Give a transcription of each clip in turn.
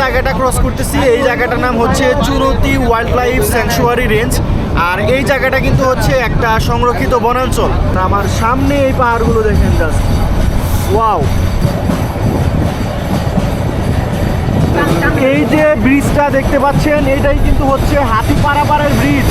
জায়গাটা ক্রস করতেছি। এই জায়গাটার নাম হচ্ছে চুরতি ওয়াইল্ড লাইফ স্যাংচুয়ারি রেঞ্জ আর এই জায়গাটা কিন্তু হচ্ছে একটা সংরক্ষিত বনাঞ্চল। আমার সামনে এই পাহাড়গুলো দেখেন জাস্ট ওয়াও এই যে ব্রিজটা দেখতে পাচ্ছেন, এটাই কিন্তু হচ্ছে হাতি পাড়াপাড়ের ব্রিজ।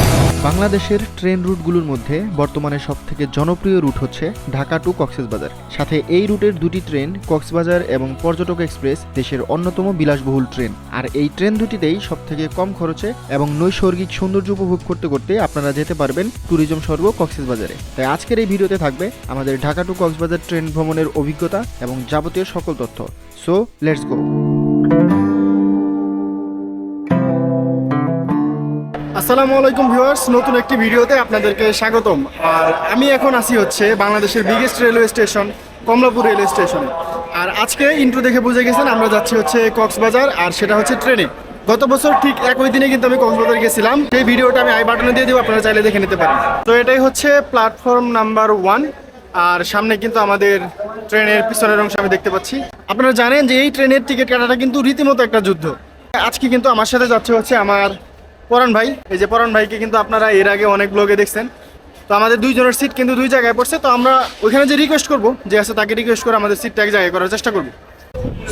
বাংলাদেশের ট্রেন রুটগুলোর মধ্যে বর্তমানে সবথেকে জনপ্রিয় রুট হচ্ছে ঢাকা টু কক্সবাজার। সাথে এই রুটের দুটি ট্রেন, কক্সবাজার এবং পর্যটক এক্সপ্রেস, দেশের অন্যতম বিলাসবহুল ট্রেন। আর এই ট্রেন দুটিতেই সবথেকে কম খরচে এবং নৈসর্গিক সৌন্দর্য উপভোগ করতে করতে আপনারা যেতে পারবেন ট্যুরিজম স্বর্গ কক্সবাজারে। তাই আজকের এই ভিডিওতে থাকবে আমাদের ঢাকা টু কক্সবাজার ট্রেন ভ্রমণের অভিজ্ঞতা এবং যাবতীয় সকল তথ্য। সো লেটস গো আসসালামু আলাইকুম ভিউয়ার্স, নতুন একটি ভিডিওতে আপনাদেরকে স্বাগতম। আর আমি এখন আসি হচ্ছে বাংলাদেশের biggest railway station Kamalapur railway স্টেশনে আর আজকে ইন্ট্রো দেখে বুঝে গেছেন, আমরা যাচ্ছি হচ্ছে কক্সবাজার, আর সেটা হচ্ছে ট্রেনে গত বছর ঠিক একই দিনে কিন্তু আমি কক্সবাজার গেছিলাম। সেই ভিডিওটা আমি আই বাটনে দিয়ে দেবো, আপনারা চাইলে দেখে নিতে পারেন। তো এটাই হচ্ছে প্ল্যাটফর্ম নাম্বার ওয়ান আর সামনে কিন্তু আমাদের ট্রেনের পিছনের অংশ আমি দেখতে পাচ্ছি। আপনারা জানেন যে এই ট্রেনের টিকিট কাটাটা কিন্তু রীতিমতো একটা যুদ্ধ। আজকে কিন্তু আমার সাথে যাচ্ছে হচ্ছে আমার পরান ভাই, এই যে পরান ভাইকে কিন্তু আপনারা এর আগে অনেক ব্লগে দেখছেন। তো আমাদের দুইজনের সিট কিন্তু দুই জায়গায় পড়ছে, তো আমরা ওইখানে যে রিকোয়েস্ট করব, যে আছে তাকে রিকোয়েস্ট করে আমাদের সিটটা এক জায়গায় করার চেষ্টা করব।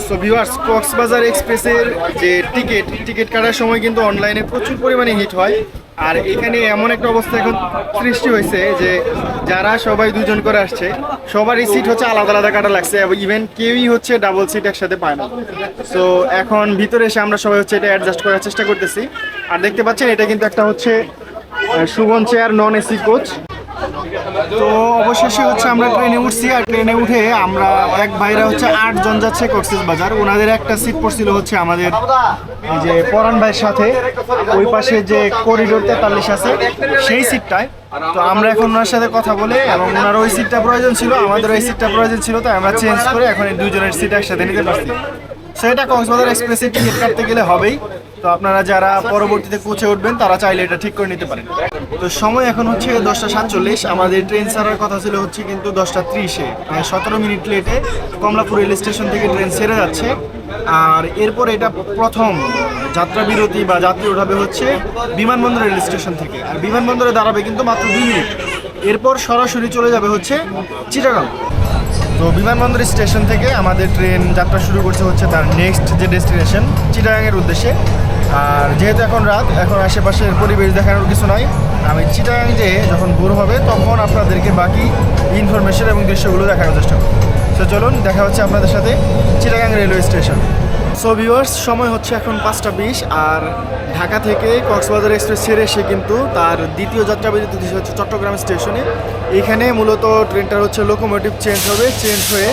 সো ভিউয়ার্স কক্সবাজার এক্সপ্রেসের যে টিকিট টিকিট কাটার সময় কিন্তু অনলাইনে প্রচুর পরিমাণে হিট হয়। আর এখানে এমন একটা অবস্থা এখন সৃষ্টি হয়েছে যে যারা সবাই দুজন করে আসছে, সবারই সিট হচ্ছে আলাদা আলাদা কাটা লাগছে এবং ইভেন কেউই হচ্ছে ডাবল সিট একসাথে পায় না। সো এখন ভিতরে এসে আমরা সবাই হচ্ছে এটা অ্যাডজাস্ট করার চেষ্টা করতেছি। আর দেখতে পাচ্ছেন, এটা কিন্তু একটা হচ্ছে সুগন চেয়ার নন এসি কোচ তো অবশেষে হচ্ছে আমরা ট্রেনে উঠছি আর ট্রেনে উঠে আমরা এক ভাইরা হচ্ছে আটজন যাচ্ছে কক্সেস বাজার। ওনাদের একটা সিট পড়ছিল হচ্ছে আমাদের যে পরান ভাইয়ের সাথে। ওই পাশে যে করিডোর তেতাল্লিশ আছে, সেই সিটটায় তো আমরা এখন ওনার সাথে কথা বলে এবং ওনার ওই সিটটা প্রয়োজন ছিল আমাদের ওই সিটটা প্রয়োজন ছিল, তাই আমরা চেঞ্জ করে এখন এই দুজনের সিট একসাথে নিতে পারছি। সেটা কক্সবাজার এক্সপ্রেসের টিকিট কাটতে গেলে হবেই। তো আপনারা যারা পরবর্তীতে কোচে উঠবেন, তারা চাইলে এটা ঠিক করে নিতে পারেন। তো সময় এখন হচ্ছে দশটা সাতচল্লিশ। আমাদের ট্রেন ছাড়ার কথা ছিল হচ্ছে কিন্তু দশটা ত্রিশে। সতেরো মিনিট লেটে কমলাপুর রেল স্টেশন থেকে ট্রেন ছেড়ে যাচ্ছে। আর এরপর এটা প্রথম যাত্রা বিরতি বা যাত্রী ওঠাবে হচ্ছে বিমানবন্দর রেল স্টেশন থেকে। আর বিমানবন্দরে দাঁড়াবে কিন্তু মাত্র দুই মিনিট। এরপর সরাসরি চলে যাবে হচ্ছে চিটাগাং। তো বিমানবন্দর স্টেশন থেকে আমাদের ট্রেন যাত্রা শুরু করছে হচ্ছে তার নেক্সট যে ডেস্টিনেশন চিটাগাংয়ের উদ্দেশ্যে। আর যেহেতু এখন রাত, এখন আশেপাশের পরিবেশ দেখানোর কিছু নয় আমি চিটাগাং যে যখন ভোর হবে তখন আপনাদেরকে বাকি ইনফরমেশন এবং দৃশ্যগুলো দেখানোর চেষ্টা তো চলুন, দেখা হচ্ছে আপনাদের সাথে Chittagong railway station so viewers সময় হচ্ছে এখন পাঁচটা বিশ, আর ঢাকা থেকে কক্সবাজার এক্সপ্রেস ছেড়ে এসে কিন্তু তার দ্বিতীয় যাত্রা বিরতি হচ্ছে চট্টগ্রাম স্টেশনে। এখানে মূলত ট্রেনটার হচ্ছে লোকোমোটিভ চেঞ্জ হবে চেঞ্জ হয়ে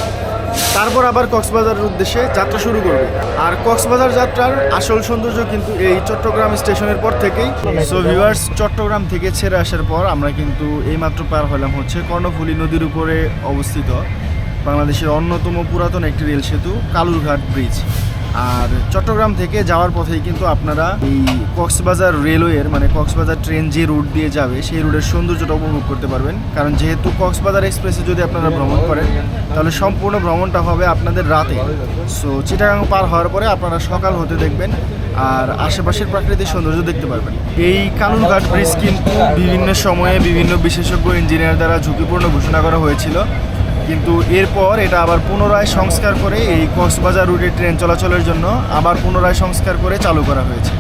তারপর আবার কক্সবাজারের উদ্দেশ্যে যাত্রা শুরু করবে। আর কক্সবাজার যাত্রার আসল সৌন্দর্য কিন্তু এই চট্টগ্রাম স্টেশনের পর থেকেই। সো ভিউয়ার্স চট্টগ্রাম থেকে ছেড়ে আসার পর আমরা কিন্তু এইমাত্র পার হলাম হচ্ছে কর্ণফুলী নদীর উপরে অবস্থিত বাংলাদেশের অন্যতম পুরাতন একটি রেল সেতু, কালুরঘাট ব্রিজ। আর চট্টগ্রাম থেকে যাওয়ার পথেই কিন্তু আপনারা এই কক্সবাজার রেলওয়ের মানে কক্সবাজার ট্রেন যে রুট দিয়ে যাবে, সেই রুটের সৌন্দর্যটা উপভোগ করতে পারবেন। কারণ যেহেতু কক্সবাজার এক্সপ্রেসে যদি আপনারা ভ্রমণ করেন, তাহলে সম্পূর্ণ ভ্রমণটা হবে আপনাদের রাতে। সো চিটাগাং পার হওয়ার পরে আপনারা সকাল হতে দেখবেন, আর আশেপাশের প্রাকৃতিক সৌন্দর্য দেখতে পারবেন। এই কালুরঘাট ব্রিজ কিন্তু বিভিন্ন সময়ে বিভিন্ন বিশেষজ্ঞ, ইঞ্জিনিয়ার দ্বারা ঝুঁকিপূর্ণ ঘোষণা করা হয়েছিল। কিন্তু এরপর এটা আবার পুনরায় সংস্কার করে এই কক্সবাজার রুটে ট্রেন চলাচলের জন্য আবার পুনরায় সংস্কার করে চালু করা হয়েছে।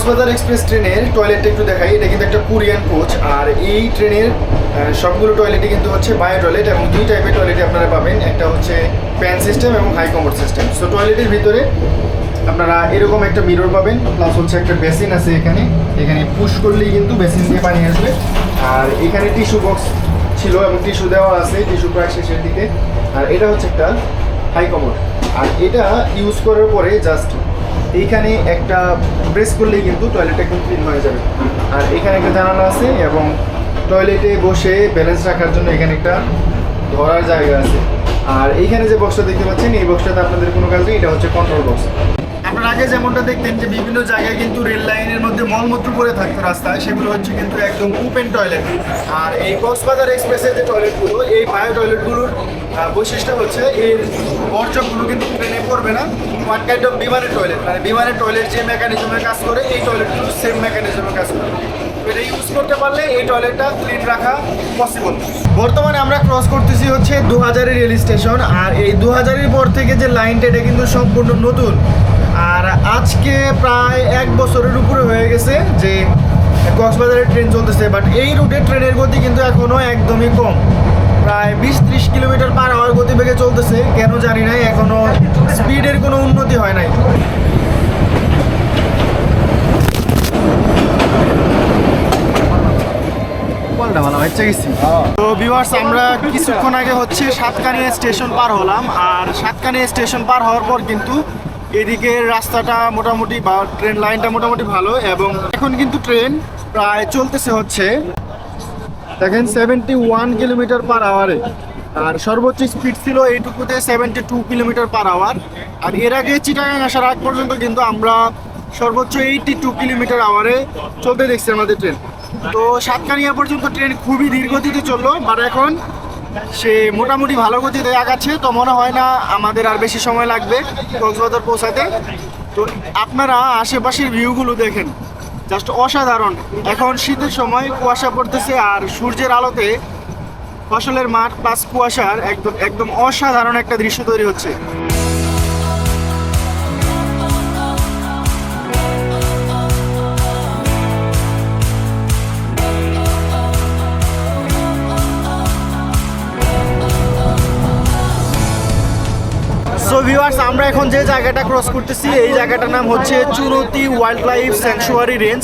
কক্সবাজার এক্সপ্রেস ট্রেনের টয়লেটটা একটু দেখাই। এটা কিন্তু একটা কোরিয়ান কোচ আর এই ট্রেনের সবগুলো টয়লেটই কিন্তু হচ্ছে বায়ো টয়লেট এবং দুই টাইপের টয়লেটই আপনারা পাবেন। একটা হচ্ছে প্যান সিস্টেম এবং হাই কমফোর্ট সিস্টেম সো টয়লেটের ভিতরে আপনারা এরকম একটা মিরর পাবেন প্লাস হচ্ছে একটা বেসিন আছে এখানে। এখানে পুশ করলেই কিন্তু বেসিন দিয়ে পানি আসবে। আর এখানে টিস্যু বক্স ছিল এবং টিস্যু দেওয়া আছে টিস্যু প্রায় শেষের দিকে। আর এটা হচ্ছে একটা হাই কমোড আর এটা ইউজ করার পরে জাস্ট এইখানে একটা প্রেস করলেই কিন্তু টয়লেট একদম ক্লিন হয়ে যাবে। আর এখানে একটা জানালা আছে এবং টয়লেটে বসে ব্যালেন্স রাখার জন্য এখানে একটা ধরার জায়গা আছে। আর এইখানে যে বক্সটা দেখতে পাচ্ছেন, এই বক্সটাতে আপনাদের কোনো কাজ নেই, এটা হচ্ছে কন্ট্রোল বক্স আপনার আগে যেমনটা দেখতেন যে বিভিন্ন জায়গায় কিন্তু রেল লাইনের মধ্যে মলমূত্র পড়ে থাকতো রাস্তায়, সেগুলো হচ্ছে কিন্তু একদম ওপেন টয়লেট আর এই কক্সবাজার এক্সপ্রেসের যে টয়লেটগুলো এই বায়ো টয়লেটগুলোর বৈশিষ্ট্য হচ্ছে এর বর্জ্যগুলো কিন্তু ট্রেনে পড়বে না ওয়ান কাইন্ড অফ বিমানের টয়লেট মানে বিমানের টয়লেট যে মেকানিজমে কাজ করে, এই টয়লেটগুলো সেম মেকানিজমে কাজ করে। এটা ইউজ করতে পারলে এই টয়লেটটা ক্লিন রাখা পসিবল বর্তমানে আমরা ক্রস করতেছি হচ্ছে দু হাজারের রেল স্টেশন, আর এই দু হাজারের পর থেকে যে লাইনটা এটা কিন্তু সম্পূর্ণ নতুন। আর আজকে প্রায় এক বছরের উপরে হয়ে গেছে যে কক্সবাজারের ট্রেন চলতেছে বাট এই রুটে ট্রেনের গতি কিন্তু এখনও একদমই কম। প্রায় বিশ ত্রিশ কিলোমিটার পার আওয়ার গতিবেগে চলতেছে। কেন জানি না এখনও স্পিডের কোনো উন্নতি হয় নাই। হচ্ছে তো ভিউয়ার্স আমরা কিছুক্ষণ আগে হচ্ছে সাতকানিয়া স্টেশন পার হলাম আর সাতকানিয়া স্টেশন পার হওয়ার পর কিন্তু এদিকের রাস্তাটা মোটামুটি বা ট্রেন লাইনটা মোটামুটি ভালো এবং এখন কিন্তু ট্রেন প্রায় চলতেছে হচ্ছে দেখেন সেভেন্টি ওয়ান কিলোমিটার পার আওয়ারে আর সর্বোচ্চ স্পিড ছিল এইটুকুতে seventy two kilometre per hour আর এর আগে চিটাগাং আসার আগ পর্যন্ত কিন্তু আমরা সর্বোচ্চ এইটি টু কিলোমিটার আওয়ারে চলতে দেখছি আমাদের ট্রেন তো সাতকানিয়া পর্যন্ত ট্রেন খুবই ধীর গতিতে চলল বাট এখন সে মোটামুটি ভালো গতিতে আগাচ্ছে। তো মনে হয় না আমাদের আর বেশি সময় লাগবে কক্সবাজার পৌঁছাতে। তো আপনারা আশেপাশের ভিউগুলো দেখেন। জাস্ট অসাধারণ। এখন শীতের সময় কুয়াশা পড়তেছে আর সূর্যের আলোতে ফসলের মাঠ প্লাস কুয়াশার একদম একদম অসাধারণ একটা দৃশ্য তৈরি হচ্ছে। ভিউয়ার্স, আমরা এখন যে জায়গাটা ক্রস করতেছি, এই জায়গাটার নাম হচ্ছে Chunati wild life sanctuary range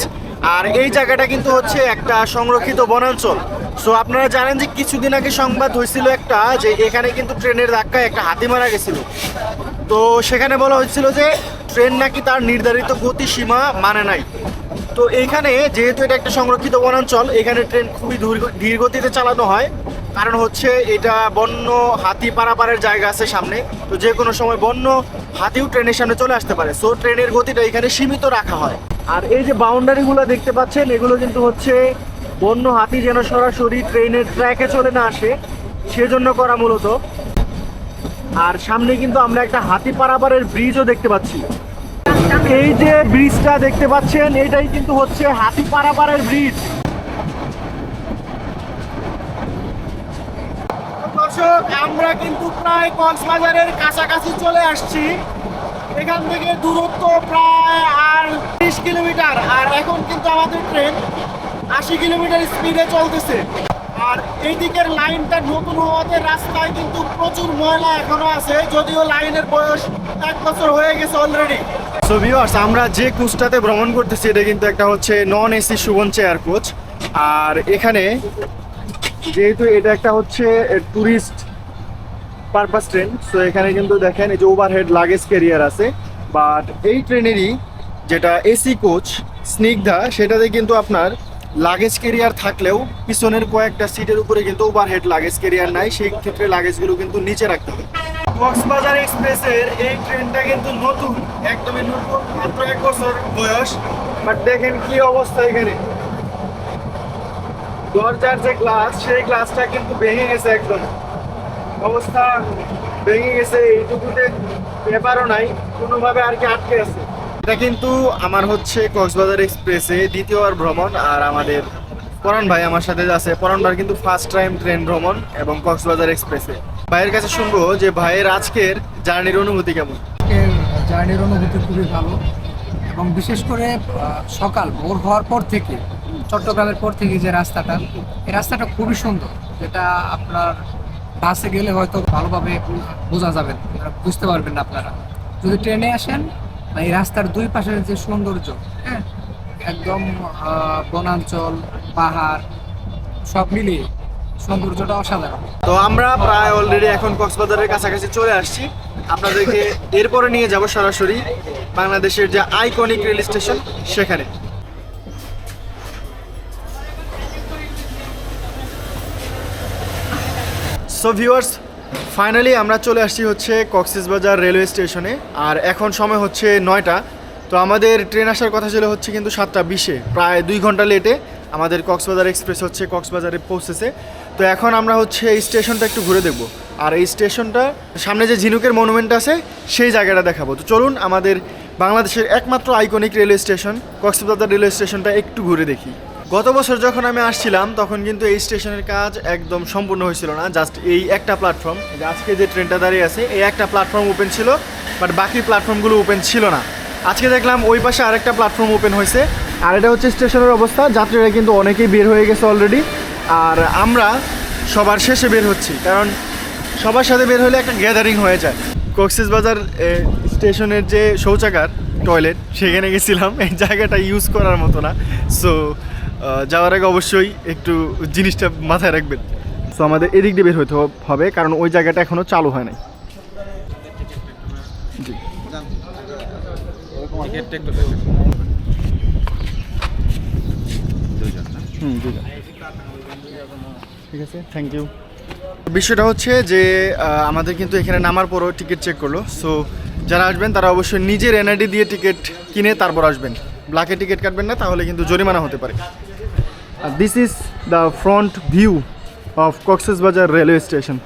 আর এই জায়গাটা কিন্তু হচ্ছে একটা সংরক্ষিত বনাঞ্চল। সো আপনারা জানেন যে কিছুদিন আগে সংবাদ হয়েছিল একটা, যে এখানে কিন্তু ট্রেনের ধাক্কায় একটা হাতি মারা গেছিল। তো, সেখানে বলা হয়েছিল যে ট্রেন নাকি তার নির্ধারিত গতিসীমা মানে নাই। তো এইখানে যেহেতু এটা একটা সংরক্ষিত বনাঞ্চল, এখানে ট্রেন খুবই ধীর গতিতে চালানো হয়। কারণ হচ্ছে এটা বন্য হাতি পারাপারের জায়গা আছে সামনে। তো যে কোনো সময় বন্য হাতিও ট্রেনের সামনে চলে আসতে পারে। সো ট্রেনের গতিটা এখানে সীমিত রাখা হয়। আর এই যে বাউন্ডারিগুলো দেখতে পাচ্ছেন, এগুলো কিন্তু হচ্ছে বন্য হাতি যেন সরাসরি ট্রেনের ট্র্যাকে চলে না আসে। সেজন্য করা মূলত। আর সামনে কিন্তু আমরা একটা হাতি পারাপারের ব্রিজও দেখতে পাচ্ছি। এই যে ব্রিজটা দেখতে পাচ্ছেন, এটাই কিন্তু হচ্ছে হাতি পারাপারের ব্রিজ আমরা কিন্তু প্রায় কক্সবাজারের কাছাকাছি চলে আসছি। এখান থেকে দূরত্ব প্রায় আর তিরিশ কিলোমিটার। আর এখন কিন্তু আমাদের ট্রেন আশি কিলোমিটার স্পিডে চলতেছে। আর এই দিকের লাইনটা নতুন হওয়াতে রাস্তায় কিন্তু প্রচুর ময়লা এখনও আছে, যদিও লাইনের বয়স এক বছর হয়ে গেছে অলরেডি সো ভিউয়ার্স আমরা যে কোচটাতে ভ্রমণ করতেছি, এটা কিন্তু একটা হচ্ছে নন এসি সুবন চেয়ার কোচ আর এখানে যেহেতু এটা একটা হচ্ছে ট্যুরিস্ট পারপাস ট্রেন সো এখানে কিন্তু দেখেন এই যে ওভারহেড লাগেজ ক্যারিয়ার আছে বাট এই ট্রেনেরই যেটা এসি কোচ স্নিগ্ধা, সেটাতে কিন্তু আপনার লাগেজ ক্যারিয়ার থাকলেও পিছনের কয়েকটা সিটের উপরে কিন্তু ওভারহেড লাগেজ ক্যারিয়ার নাই, সেই ক্ষেত্রে লাগেজগুলো কিন্তু নিচে রাখতে হবে। কক্সবাজার এক্সপ্রেসের এই ট্রেনটা কিন্তু নতুন, একদমই নতুন, মাত্র এক বছর বয়স বাট দেখেন কি অবস্থা এখানে। দরজার যে গ্লাস সেই গ্লাসটা কিন্তু ভেঙে গেছে একদম। অবস্থা ভেঙে গেছে এইটুকুতে পেপারও নাই কোনোভাবে আর কি আটকে আছে। এটা কিন্তু আমার হচ্ছে কক্সবাজার এক্সপ্রেসে দ্বিতীয়বার ভ্রমণ আর আমাদের পরাণ ভাই আমার সাথে আছে। পরাণ ভাই কিন্তু ফার্স্ট টাইম ট্রেন ভ্রমণ এবং কক্সবাজার এক্সপ্রেসে। ভাইয়ের কাছে শুনব যে ভাইয়ের আজকের জার্নির অনুভূতি কেমন? জার্নির অনুভূতি খুবই ভালো এবং বিশেষ করে সকাল ভোর হওয়ার পর থেকে চট্টগ্রামের পর থেকে যে রাস্তাটা এই রাস্তাটা খুবই সুন্দর যেটা আপনার বাসে গেলে হয়তো ভালোভাবে বোঝা যাবে বুঝতে পারবেন না আপনারা। যদি ট্রেনে আসেন এই রাস্তার দুই পাশের যে সৌন্দর্য হ্যাঁ একদম বনাঞ্চল, পাহাড়, সব মিলিয়ে সৌন্দর্যটা অসাধারণ। তো আমরা প্রায় অলরেডি এখন কক্সবাজারের কাছাকাছি চলে আসছি। আপনাদেরকে এরপরে নিয়ে যাব সরাসরি বাংলাদেশের যে আইকনিক রেল স্টেশন সেখানে। সো ভিউয়ার্স ফাইনালি আমরা চলে আসছি হচ্ছে কক্সবাজার রেলওয়ে স্টেশনে আর এখন সময় হচ্ছে নয়টা। তো আমাদের ট্রেন আসার কথা ছিল হচ্ছে কিন্তু সাতটা বিশে, প্রায় দুই ঘণ্টা লেটে আমাদের কক্সবাজার এক্সপ্রেস হচ্ছে, কক্সবাজারে পৌঁছেছে। তো এখন আমরা হচ্ছে এই স্টেশনটা একটু ঘুরে দেখব। আর এই স্টেশনটা সামনে যে ঝিনুকের মনুমেন্ট আছে, সেই জায়গাটা দেখাবো। তো চলুন আমাদের বাংলাদেশের একমাত্র iconic railway station Cox's Bazar railway স্টেশনটা একটু ঘুরে দেখি। গত বছর যখন আমি আসছিলাম, তখন কিন্তু এই স্টেশনের কাজ একদম সম্পূর্ণ হয়েছিল না জাস্ট এই একটা প্ল্যাটফর্ম আজকে যে ট্রেনটা দাঁড়িয়ে আছে, এই একটা প্ল্যাটফর্ম ওপেন ছিল বাট বাকি প্ল্যাটফর্মগুলো ওপেন ছিল না। আজকে দেখলাম ওই পাশে আরেকটা প্ল্যাটফর্ম ওপেন হয়েছে, আর এটা হচ্ছে স্টেশনের অবস্থা। যাত্রীরা কিন্তু অনেকেই বের হয়ে গেছে অলরেডি আর আমরা সবার শেষে বের হচ্ছি, কারণ সবার সাথে বের হলে একটা গ্যাদারিং হয়ে যায়। কক্সিস বাজার স্টেশনের যে শৌচাগার টয়লেট সেখানে গেছিলাম, এই জায়গাটা ইউজ করার মতো না। সো যাওয়ার আগে অবশ্যই একটু জিনিসটা মাথায় রাখবেন। সো আমাদের এদিক দিয়ে বের হতে হবে কারণ ওই জায়গাটা এখনও চালু হয় নাই। ঠিক আছে থ্যাংক ইউ বিষয়টা হচ্ছে যে আমাদের কিন্তু এখানে নামার পরও টিকিট চেক করল। সো যারা আসবেন, তারা অবশ্যই নিজের এনআইডি দিয়ে টিকিট কিনে তারপর আসবেন। ব্ল্যাকে টিকিট কাটবেন না, তাহলে কিন্তু জরিমানা হতে পারে। This is the front view of Cox's Bazar railway station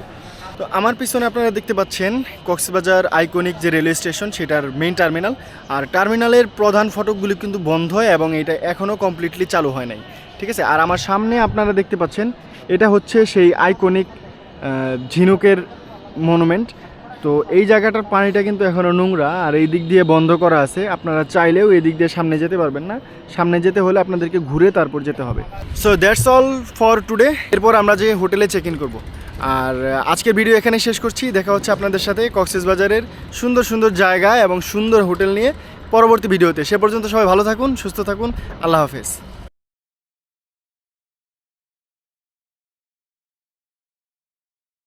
তো আমার পিছনে আপনারা দেখতে পাচ্ছেন কক্সবাজার আইকনিক যে রেলওয়ে স্টেশন সেটার মেইন টার্মিনাল আর টার্মিনালের প্রধান ফটকগুলি কিন্তু বন্ধ হয় এবং এটা এখনও কমপ্লিটলি চালু হয় নাই। ঠিক আছে? আর আমার সামনে আপনারা দেখতে পাচ্ছেন, এটা হচ্ছে সেই আইকনিক ঝিনুকের মনুমেন্ট তো এই জায়গাটার পানিটা কিন্তু এখনও নোংরা, আর এই দিক দিয়ে বন্ধ করা আছে। আপনারা চাইলেও এই দিক দিয়ে সামনে যেতে পারবেন না। সামনে যেতে হলে আপনাদেরকে ঘুরে তারপর যেতে হবে। So that's all for today এরপর আমরা যে হোটেলে চেক ইন করব। আর আজকের ভিডিও এখানে শেষ করছি। দেখা হচ্ছে আপনাদের সাথে কক্সেস বাজারের সুন্দর সুন্দর জায়গা এবং সুন্দর হোটেল নিয়ে পরবর্তী ভিডিওতে সে পর্যন্ত সবাই ভালো থাকুন, সুস্থ থাকুন। আল্লাহ হাফেজ।